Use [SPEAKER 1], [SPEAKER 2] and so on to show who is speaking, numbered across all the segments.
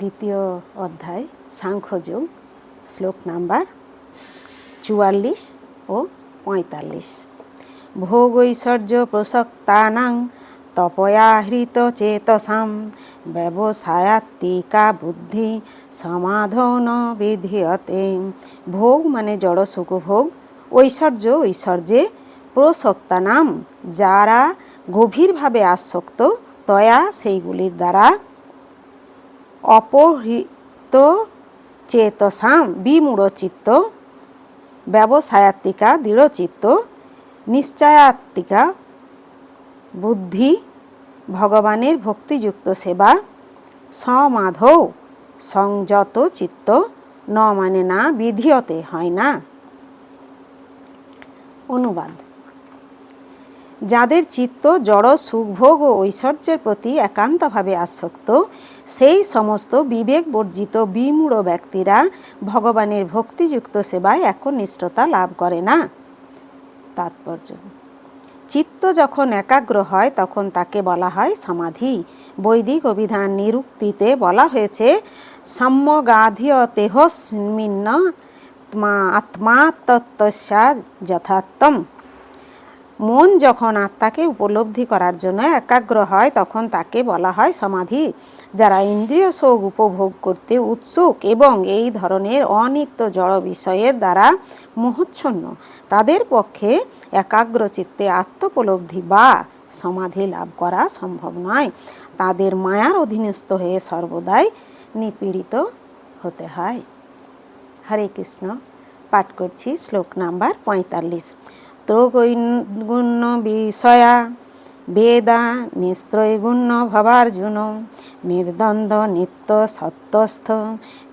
[SPEAKER 1] দ্বিতীয় অধ্যায়, সাংখ্যযোগ, শ্লোক নাম্বার চুয়াল্লিশ ও পঁয়তাল্লিশ। ভোগৈশ্বর্য প্রসক্তানাং তপয়াহৃত চেতসাম ব্যবসায়াত্মিকা বুদ্ধি সমাধন বিধিয়তে। ভোগ মানে জড় সুখ ভোগ ঐশ্বর্য ঐশ্বর্যে প্রসক্তানাম যারা গভীরভাবে আসক্ত তয়া সেইগুলির দ্বারা অপহৃত চেতসাম বিমূঢ় চিত্ত ব্যবসায়াত্মিকা, দৃঢ়চিত্ত, নিশ্চয়াত্মিকা, বুদ্ধি, ভগবানের ভক্তিযুক্ত সেবা, সমাধৌ, সংযত চিত্ত, ন মানে না, বিধিয়তে হয় না। অনুবাদ। যাদের চিত্ত জড়, সুখভোগ ও ঐশ্বর্যের প্রতি একান্তভাবে আসক্ত, সেই সমস্ত বিবেক বর্জিত বিমূঢ় ব্যক্তিরা ভগবানের ভক্তিযুক্ত সেবায় একনিষ্ঠতা লাভ করে না। তাৎপর্য। চিত্ত যখন একাগ্র হয়, তখন তাকে বলা হয় সমাধি। বৈদিক অভিধান নিরুক্তিতে বলা হয়েছে সম্যগাধিয়তেহস্মিন্ন আত্মা তত্ত্বস্যা যথার্থম মন যখন আত্মাকে উপলব্ধি করার জন্য একাগ্র হয়, তখন তাকে বলা হয় সমাধি, যারা ইন্দ্রিয় শোক উপভোগ করতে উৎসুক এবং এই ধরনের অনিত্য জড় বিষয়ের দ্বারা মোহচ্ছন্ন। তাদের পক্ষে একাগ্র চিত্তে আত্মোপলব্ধি বা সমাধি লাভ করা সম্ভব নয়। তাদের মায়ার অধীনস্থ হয়ে সর্বদাই নিপীড়িত হতে হয়। হরে কৃষ্ণ। পাঠ করছি শ্লোক নাম্বার পঁয়তাল্লিশ। ত্রৈগুণ্য বিষয়া, বেদা নিস্ত্রৈগুণ্য ভবার্জুন, নির্দ্বন্দ্ব নিত্য সত্যস্থ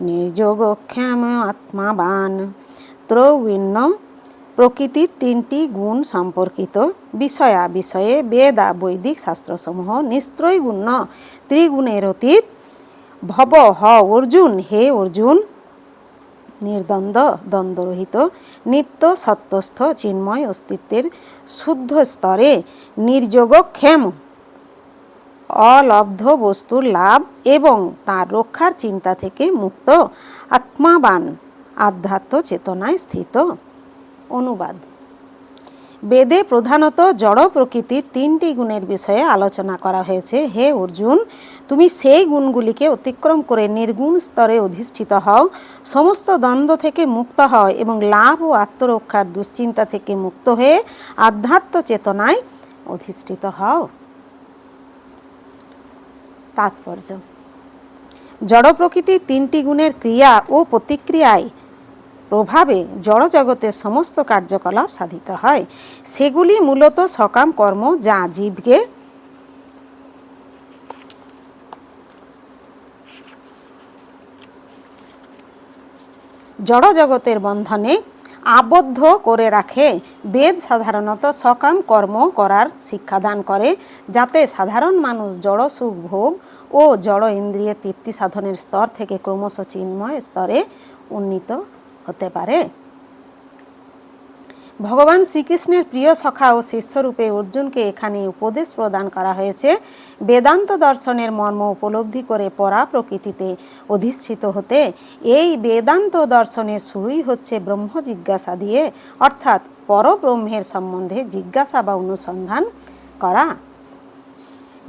[SPEAKER 1] নির্যোগক্ষেম আত্মাবান। ত্রৈগুণ্য প্রকৃতির তিনটি গুণ সম্পর্কিত বিষয়া, বিষয়ে বেদা, বৈদিক শাস্ত্রসমূহ নিস্ত্রৈগুণ্য ত্রিগুণের অতীত। ভব, হ, অর্জুন, হে অর্জুন নির্দ্বন্দ্ব, দ্বন্দ্বরহিত, নিত্য সত্যস্থ চিন্ময় অস্তিত্বের শুদ্ধ স্তরে নির্যোগক্ষেম অলব্ধ বস্তুর লাভ এবং তার রক্ষার চিন্তা থেকে মুক্ত, আত্মাবান, আধ্যাত্ম চেতনায় স্থিত। অনুবাদ। বেদে প্রধানত জড় প্রকৃতির তিনটি গুণের বিষয়ে আলোচনা করা হয়েছে। হে অর্জুন, তুমি সেই গুণগুলিকে অতিক্রম করে নির্গুণ স্তরে অধিষ্ঠিত হও। সমস্ত দ্বন্দ্ব থেকে মুক্ত হও এবং লাভ ও আত্মরক্ষার দুশ্চিন্তা থেকে মুক্ত হয়ে আধ্যাত্ম চেতনায় অধিষ্ঠিত হও। তাৎপর্য। জড় প্রকৃতির তিনটি গুণের ক্রিয়া ও প্রতিক্রিয়ায় প্রভাবে জড়জগতের সমস্ত কার্যকলাপ সাধিত হয়। সেগুলি মূলত সকাম কর্ম যা জীবকে জড়জগতের বন্ধনে আবদ্ধ করে রাখে। বেদ সাধারণত সকাম কর্ম করার শিক্ষাদান করে, যাতে সাধারণ মানুষ জড় সুখ ভোগ ও জড় ইন্দ্রিয় তৃপ্তি সাধনের স্তর থেকে ক্রমশ চিন্ময় স্তরে উন্নীত হতে পারে। ভগবান শ্রীকৃষ্ণের প্রিয় সখা ও শিষ্যরূপে অর্জুনকে এখানে উপদেশ প্রদান করা হয়েছে। বেদান্ত দর্শনের মর্ম উপলব্ধি করে পরা প্রকৃতিতে অধিষ্ঠিত হতে এই বেদান্ত দর্শনের শুরুই হচ্ছে ব্রহ্ম জিজ্ঞাসা দিয়ে, অর্থাৎ পরব্রহ্মের সম্বন্ধে জিজ্ঞাসা বা অনুসন্ধান করা।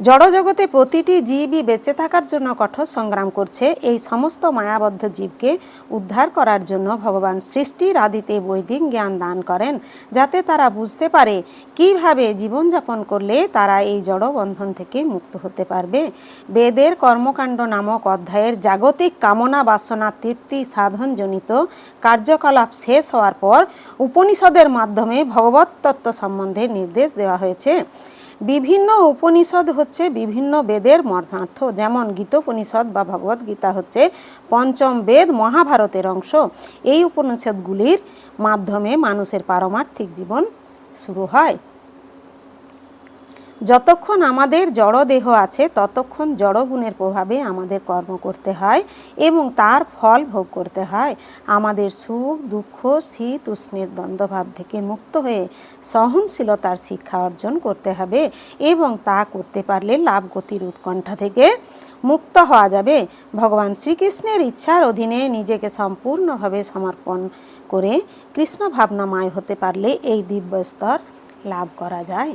[SPEAKER 1] জড়জগতে প্রতিটি জীবই বেঁচে থাকার জন্য কঠোর সংগ্রাম করছে। এই সমস্ত মায়াবদ্ধ জীবকে উদ্ধার করার জন্য ভগবান সৃষ্টির আদিতে বৈদিক জ্ঞান দান করেন, যাতে তারা বুঝতে পারে কীভাবে জীবনযাপন করলে তারা এই জড়বন্ধন থেকে মুক্ত হতে পারবে। বেদের কর্মকাণ্ড নামক অধ্যায়ের জাগতিক কামনা বাসনা তৃপ্তি সাধনজনিত কার্যকলাপ শেষ হওয়ার পর উপনিষদের মাধ্যমে ভগবত তত্ত্ব সম্বন্ধে নির্দেশ দেওয়া হয়েছে। বিভিন্ন উপনিষদ হচ্ছে বিভিন্ন বেদের মর্মার্থ। যেমন গীতোপনিষদ বা ভগবদ গীতা হচ্ছে পঞ্চম বেদ মহাভারতের অংশ। এই উপনিষদগুলির মাধ্যমে মানুষের পারমার্থিক জীবন শুরু হয়। যতক্ষণ আমাদের জড় দেহ আছে, ততক্ষণ জড়গুণের প্রভাবে আমাদের কর্ম করতে হয় এবং তার ফল ভোগ করতে হয়। আমাদের সুখ, দুঃখ, শীত, উষ্ণের দ্বন্দ্বভাব থেকে মুক্ত হয়ে সহনশীলতার শিক্ষা অর্জন করতে হবে এবং তা করতে পারলে লাভ গতির উৎকণ্ঠা থেকে মুক্ত হওয়া যাবে। ভগবান শ্রীকৃষ্ণের ইচ্ছার অধীনে নিজেকে সম্পূর্ণভাবে সমর্পণ করে কৃষ্ণ ভাবনাময় হতে পারলে এই দিব্য স্তর লাভ করা যায়।